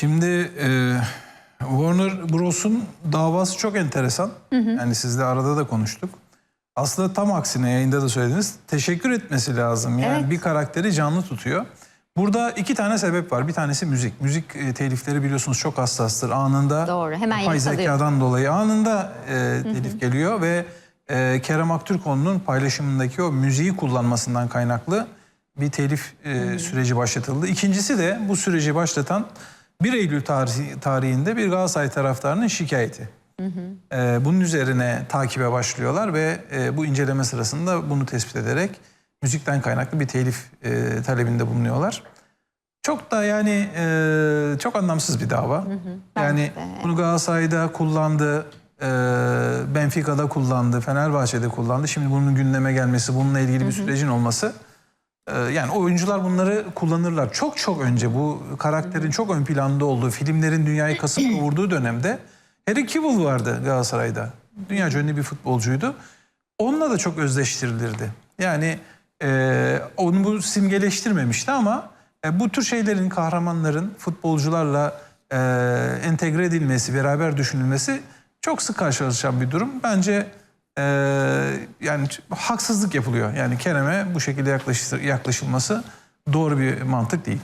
Şimdi e, Warner Bros'un davası çok enteresan. Yani sizle arada da konuştuk. Aslında tam aksine yayında da söylediniz. Teşekkür etmesi lazım. Yani Evet. bir karakteri canlı tutuyor. Burada iki tane sebep var. Bir tanesi müzik. Müzik e, telifleri biliyorsunuz çok hassastır. Anında Doğru, hemen yapay zekadan dolayı anında e, telif geliyor ve e, Kerem Aktürkoğlu'nun paylaşımındaki o müziği kullanmasından kaynaklı bir telif e, süreci başlatıldı. İkincisi de bu süreci başlatan 1 Eylül tarihi, tarihinde bir Galatasaray taraftarının şikayeti. E, bunun üzerine takibe başlıyorlar ve e, bu inceleme sırasında bunu tespit ederek müzikten kaynaklı bir telif e, talebinde bulunuyorlar. Çok da yani e, çok anlamsız bir dava. Yani de. bunu Galatasaray'da kullandı, e, Benfica'da kullandı, Fenerbahçe'de kullandı. Şimdi bunun gündeme gelmesi, bununla ilgili bir sürecin olması yani oyuncular bunları kullanırlar. Çok çok önce bu karakterin çok ön planda olduğu, filmlerin dünyayı kasıp kavurduğu dönemde Harry Kewell vardı Galatasaray'da. Dünya ünlü bir futbolcuydu. Onunla da çok özdeştirilirdi. Yani e, onu bu simgeleştirmemişti ama e, bu tür şeylerin kahramanların futbolcularla e, entegre edilmesi, beraber düşünülmesi çok sık karşılaşılan bir durum. Bence e, yani haksızlık yapılıyor. Yani Kerem'e bu şekilde yaklaşılması doğru bir mantık değil.